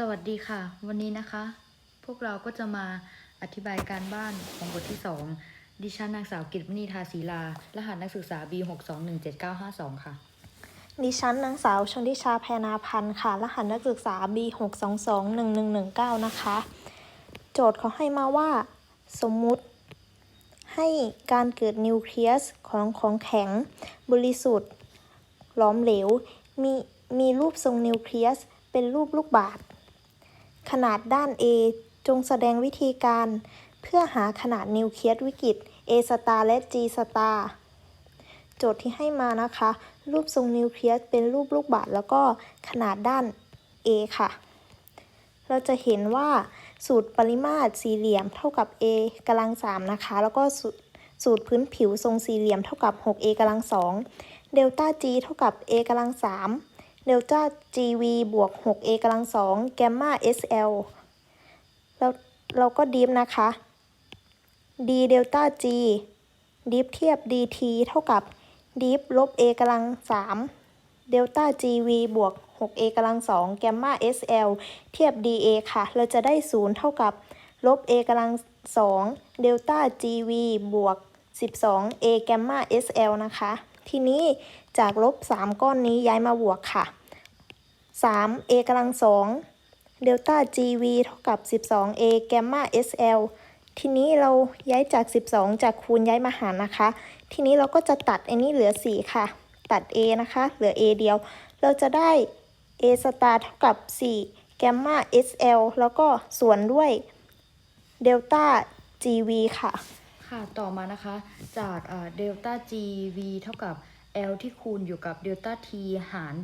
สวัสดีค่ะ วันนี้นะคะ พวกเราก็จะมาอธิบายการบ้านของบทที่ 2 ดิฉันนางสาวกิตมณีทาศีลา รหัสนักศึกษา B6217952 ค่ะ ดิฉันนางสาวชนทิชาแพนาพันธ์ค่ะ รหัสนักศึกษา B6221119 นะคะ โจทย์เขาให้มาว่า สมมุติ ให้การเกิดนิวเคลียสของของแข็ง บริสุทธิ์หลอมเหลว มีมีรูปทรงนิวเคลียส เป็นรูปลูกบาศก์ ขนาดด้าน A จงแสดงวิธีการ เพื่อหาขนาดนิวเคลียสวิกฤต A สตาร์และ G สตาร์โจทย์ที่ให้มานะคะ รูปทรงนิวเคลียสเป็นรูปลูกบาศก์แล้วก็ขนาดด้าน A ค่ะ เราจะเห็นว่าสูตรปริมาตรสี่เหลี่ยมเท่ากับ a กำลังสามนะคะ แล้วก็สูตรพื้นผิวทรงสี่เหลี่ยมเท่ากับ 6a กำลังสองเดลต้า g เท่ากับ a กำลังสาม เดลต้า gv บวก 6a กำลังสองแกมมา sl แล้วเราก็ดีฟนะคะ d เดลต้า g ดีฟเทียบ dt เท่ากับดีฟลบ a กำลังสามเดลต้า gv บวก 6a กำลังสองแกมมา sl เทียบ dA ค่ะ เราจะได้0เท่ากับลบ a กำลัง2เดลต้า gv บวก 12a แกมมา sl นะคะ ทีนี้จากลบ 3 ก้อนนี้ย้ายมาบวกค่ะ 3a กำลัง2เดลต้า gv เท่ากับ 12a แกมมา sl ทีนี้เราย้ายจาก 12 จากคูณย้ายมาหารนะคะ ทีนี้เราก็จะตัดอันนี้เหลือ 4 ค่ะ ตัด a นะคะ เหลือ a เดียว เราจะได้ a สตาร์เท่ากับ 4 แกมมา SL แล้วก็ส่วนด้วยเดลต้า GV ค่ะ ค่ะ ต่อมานะคะ จากเดลต้า GV เท่ากับ L ที่คูณอยู่กับเดลต้า T หาร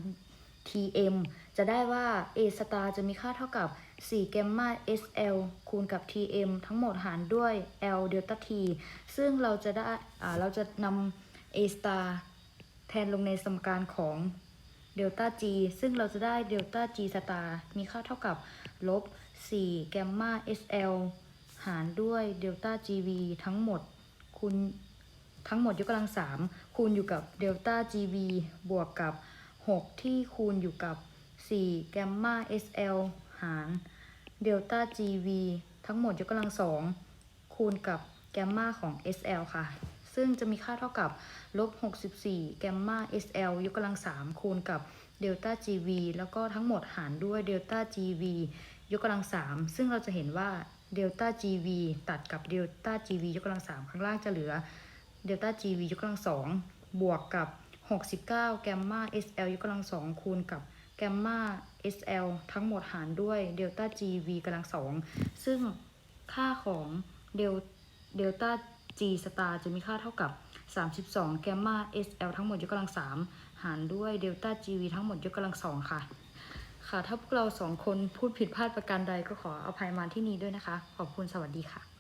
TM จะได้ว่า A สตาร์จะมีค่าเท่ากับ 4 แกมมา SL คูณกับ TM ทั้งหมดหารด้วย L เดลต้า T ซึ่งเราจะได้เราจะนำ A สตาร์แทนลงในสมการของเดลต้า G ซึ่งเราจะได้เดลต้า G สตาร์มีค่าเท่ากับลบ 4 แกมมา SL หารด้วยเดลต้า GV ทั้งหมดคูณทั้งหมดยกกำลัง3คูณอยู่กับเดลต้า GV บวกกับ 6 ที่คูณอยู่กับ 4 แกมมา SL หารเดลต้า GV ทั้งหมดยกกำลัง2คูณกับแกมมาของ SL ค่ะ ซึ่งจะมีค่าเท่ากับลบ 64 แกมมา SL ยกกำลัง3คูณกับเดลต้า GV แล้วก็ทั้งหมดหารด้วยเดลต้า GV ยกกำลัง3ซึ่งเราจะเห็นว่า เดลต้า GV ตัดกับเดลต้า GV ยกกำลัง3ข้างล่างจะเหลือเดลต้า GV ยกกำลัง2บวกกับ 69 แกมมา SL ยกกำลัง2คูณกับแกมมา SL ทั้งหมดหารด้วยเดลต้า GV กำลัง2ซึ่งค่าของเดลเดลต้า G สตาร์จะมีค่าเท่ากับ 32 แกมมา SL ทั้งหมดยกกำลัง3หารด้วยเดลต้า GV ทั้งหมดยกกำลัง2ค่ะ ค่ะ ถ้าพวกเราสองคนพูดผิดพลาดประการใดก็ขออภัยมาที่นี้ด้วยนะคะ ขอบคุณสวัสดีค่ะ